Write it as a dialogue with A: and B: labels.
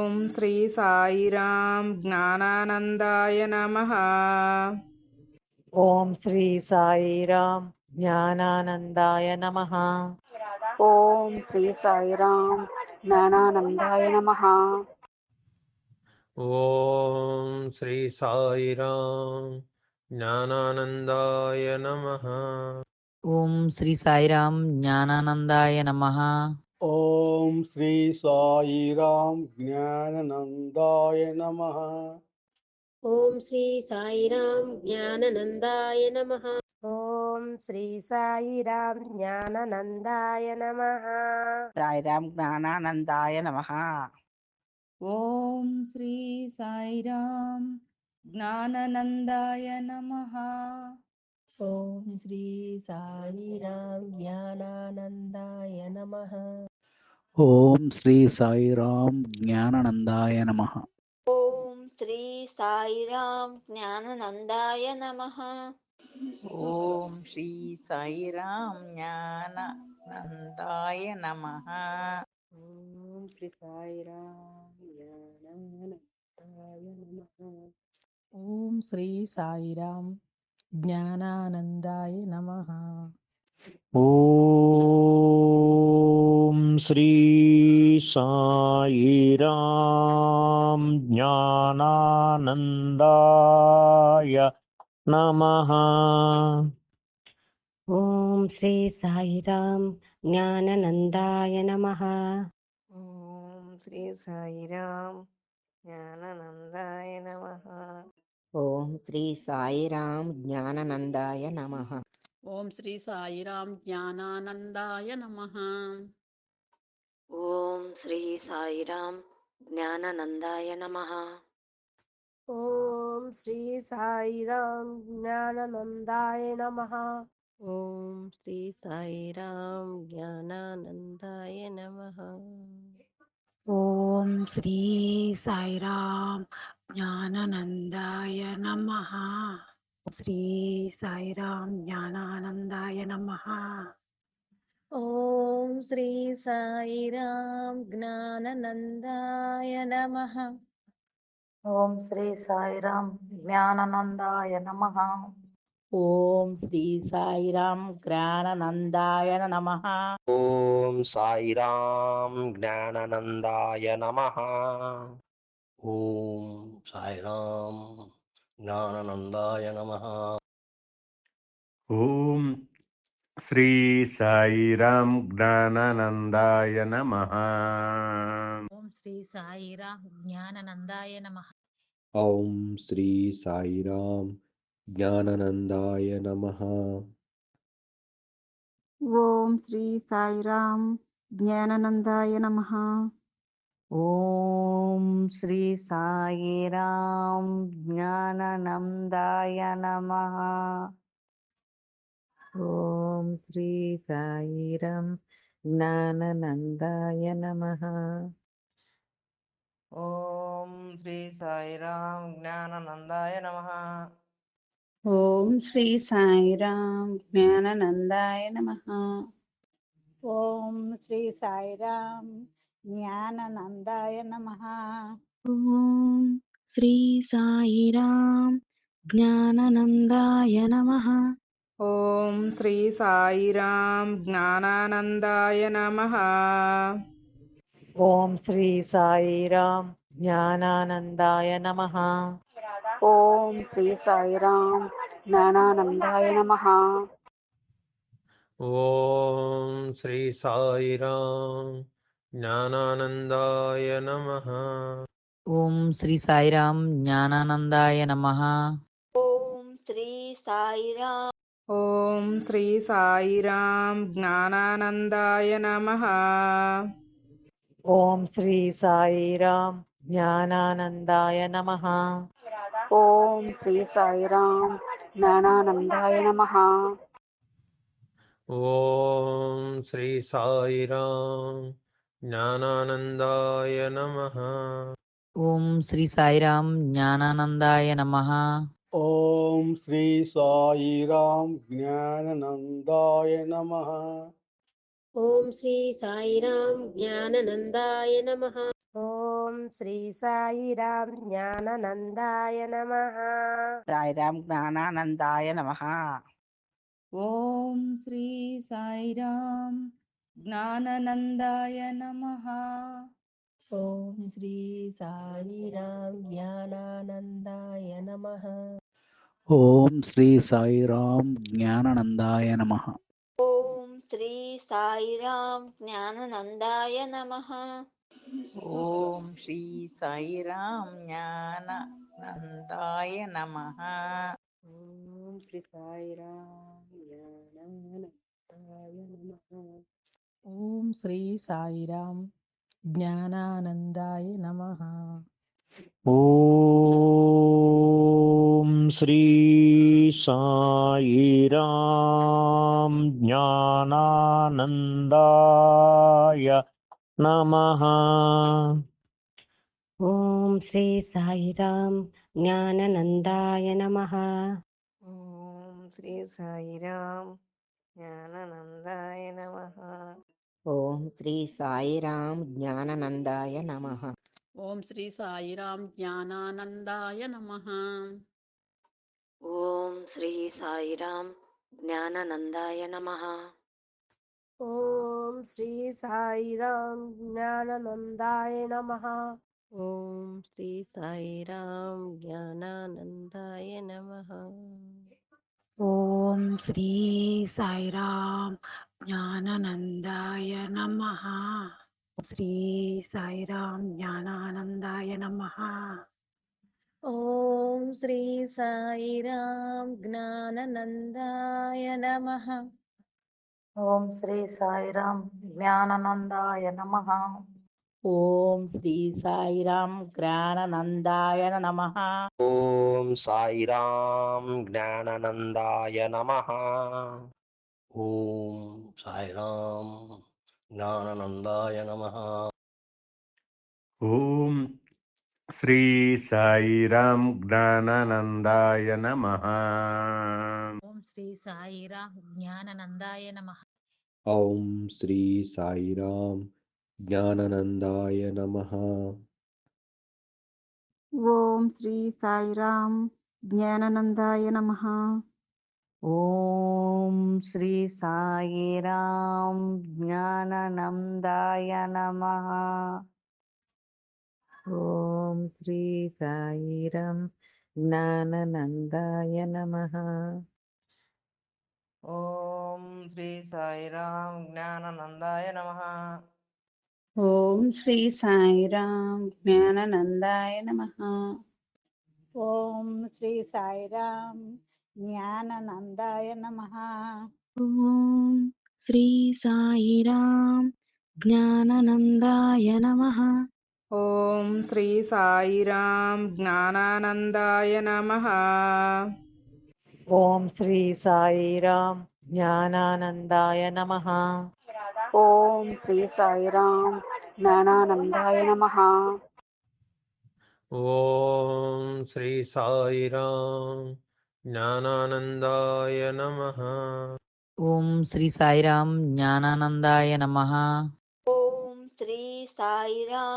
A: ఓం శ్రీ సాయిరాం జ్ఞానానందాయ నమ.
B: ఓం శ్రీ సాయిరామ్ జ్ఞానానందాయ నమ.
C: ఓం శ్రీ సాయిరాం జ్ఞానానందాయ నమ.
D: ఓం శ్రీ సాయిరాం జ్ఞానానందాయ నమ.
E: ఓం శ్రీ సాయిరాం జ్ఞానానందాయ నమ.
F: ఓం శ్రీ సాయిరాం జ్ఞాననందాయ నమ.
G: ఓం శ్రీ సాయిరాం జ్ఞాననందాయ నమ.
H: ఓం శ్రీ సాయిరాం జ్ఞాననందాయ నమ.
I: సాయిరాం జ్ఞానానందాయ నమ.
J: ఓం శ్రీ సాయిరాం జ్ఞాననందాయ నమ.
H: ఓం శ్రీ సాయిరాం జ్ఞానానందాయ నమ.
K: ఓం శ్రీ సాయిరాం జ్ఞాననందాయ నమ.
L: ఓం శ్రీ సాయిరాం జ్ఞాననందాయ నమ.
I: ఓం శ్రీ సాయిరాం జ్ఞానానందాయ నమ.
C: ఓం శ్రీ సాయిరాం జ్ఞానానందాయ నమ.
B: ఓం శ్రీ సాయిరామ్ జ్ఞానానందాయ నమ.
M: ఓం శ్రీ సాయిరాం జ్ఞానానందాయ నమ.
H: ఓం శ్రీ సాయిరాం జ్ఞాననందాయ నమ.
I: ఓం శ్రీ సాయిరాం జ్ఞానానందాయ నమ.
N: ఓం శ్రీ సాయిరాం జ్ఞాననందాయ నమ.
O: ఓం శ్రీ సాయిరాం జ్ఞానానందాయ నమ.
L: ఓం శ్రీ సాయిరాం జ్ఞాననందాయ నమ.
H: ఓం శ్రీ సాయిరాం జ్ఞాననందాయ నమ.
I: ఓం శ్రీ సాయిరాం జ్ఞానానందాయ నమ.
J: ఓం శ్రీ సాయిరాం జ్ఞాననందాయ నమ. శ్రీ సాయిరాం జ్ఞానానందాయ నమ.
G: ఓం శ్రీ సాయిరాం జ్ఞాననందాయ నమ.
B: ఓం శ్రీ సాయిరామ్ జ్ఞానానందాయ నమ.
I: ఓం శ్రీ సాయిరాం జ్ఞానానందాయ నమ.
M: ఓం సాయిరాం జ్ఞానానందాయ నమ. ఓం సాయిరాం జ్ఞానానందాయ నమ.
P: ఓం శ్రీ సాయిరాం జ్ఞానానందాయ నమ.
E: ఓం శ్రీ సాయిరాం జ్ఞాననందాయ నమ.
K: ఓం శ్రీ సాయిరాం జ్ఞాననందాయ నమ.
C: ఓం శ్రీ సాయిరాం జ్ఞానానందాయ నమ.
I: ఓం శ్రీ సాయిరాం జ్ఞానానందాయ నమ. ఓం శ్రీ సాయిరాం జ్ఞానానందాయ నమ.
N: ఓం శ్రీ సాయిరాం జ్ఞాననందాయ నమ.
J: ఓం శ్రీ సాయిరాం జ్ఞాననందాయ నమ.
B: ఓం శ్రీ సాయిరామ్ జ్ఞాననందాయ నమ.
J: ఓం శ్రీ సాయిరాం జ్ఞాననందాయ నమ.
A: ఓం శ్రీ సాయిరాం జ్ఞానానందాయ నమ.
B: ఓం శ్రీ సాయిరామ్ జ్ఞానానందాయ నమ.
C: ఓం శ్రీ సాయిరాం జ్ఞానానందాయ నమ.
D: ఓం శ్రీ సాయిరాం జ్ఞానానందాయ నమ.
E: ఓం శ్రీ సాయిరాం జ్ఞానానందాయ నమ.
L: ఓం శ్రీ సాయిరాం
A: ఓం శ్రీ సాయిరాం జ్ఞానానందాయ నమ.
B: ఓం శ్రీ సాయిరామ్ జ్ఞానానందాయ నమ.
C: ఓం శ్రీ సాయిరాం జ్ఞానానందాయ నమ.
D: ఓం శ్రీ సాయిరాం జ్ఞానానందాయ నమ.
E: ఓం శ్రీ సాయిరాం జ్ఞానానందాయ నమ.
F: ఓం శ్రీ సాయిరాం జ్ఞాననందాయ నమ.
G: ఓం శ్రీ సాయిరాం జ్ఞాననందాయ నమ.
H: ఓం శ్రీ సాయిరాం జ్ఞాననందాయ నమ.
I: సాయిరాం జ్ఞానానందాయ నమ.
A: ఓం శ్రీ సాయిరాం జ్ఞాననందాయ నమ.
G: ఓం శ్రీ సాయిరాం జ్ఞానానందాయ నమ.
K: ఓం శ్రీ సాయిరాం జ్ఞాననందాయ నమ.
L: ఓం శ్రీ సాయిరాం జ్ఞాననందాయ నమః.
I: ఓం శ్రీ సాయిరాం జ్ఞానానందాయ నమ.
C: ఓం శ్రీ సాయిరామ్ జ్ఞానానందాయ నమః.
A: ఓం శ్రీ సాయిరాం జ్ఞానానందాయ నమ.
N: ఓం శ్రీ సాయిరాం జ్ఞానానందాయ నమః.
H: ఓం శ్రీ సాయిరాం జ్ఞాననందాయ నమ.
B: ఓం శ్రీ సాయిరాం జ్ఞానానందాయ నమ.
L: ఓం శ్రీ సాయిరాం జ్ఞాననందాయ నమః.
O: ఓం శ్రీ సాయిరాం జ్ఞానానందాయ నమః.
L: ఓం శ్రీ సాయిరాం జ్ఞాననందాయ నమః.
H: ఓం శ్రీ సాయిరాం జ్ఞాననందాయ నమ.
G: ఓం శ్రీ సాయిరాం జ్ఞానానందాయ నమ.
J: ఓం శ్రీ సాయిరాం జ్ఞానానందాయ నమ. శ్రీ సాయిరాం జ్ఞానానందాయ నమ.
G: ఓం శ్రీ సాయిరాం జ్ఞాననందాయ నమ.
I: ఓం శ్రీ సాయిరాం జ్ఞానానందాయ నమ.
B: ఓం శ్రీ సాయిరాం జ్ఞానానందాయ నమ.
M: ఓం సాయిరాం జ్ఞానానందాయ నమః. ఓం సాయిరాం జ్ఞానానందాయ నమః.
P: ఓం శ్రీ సాయిరాం జ్ఞానానందాయ నమ.
E: ఓం శ్రీ సాయిరాం జ్ఞాననందాయ నమ.
K: ఓం శ్రీ సాయిరాం జ్ఞాననందాయ నమ.
C: ఓం శ్రీ సాయిరామ్ జ్ఞానానందాయ నమః.
I: ఓం శ్రీ సాయిరాం జ్ఞానానందాయ నమ. ఓం శ్రీ సాయిరాం జ్ఞానానందాయ నమ.
B: ఓం శ్రీ సాయిరాం జ్ఞానానందాయ నమ.
J: ఓం శ్రీ సాయిరాం జ్ఞానానందాయ నమ.
B: ఓం శ్రీ సాయిరాం జ్ఞానానందాయ నమ.
J: ఓం శ్రీ సాయిరాం జ్ఞానానందాయ నమ.
A: ఓం శ్రీ సాయిరాం జ్ఞానానందాయ నమ.
B: ఓం శ్రీ సాయిరాం జ్ఞానానందాయ నమ.
C: ఓం శ్రీ సాయిరామ్ జ్ఞానానందాయ నమః.
D: ఓం శ్రీ సాయిరాం జ్ఞానానందాయ నమః.
E: ఓం శ్రీ సాయిరాం జ్ఞానానందాయ నమ.
L: ఓం శ్రీ సాయిరాం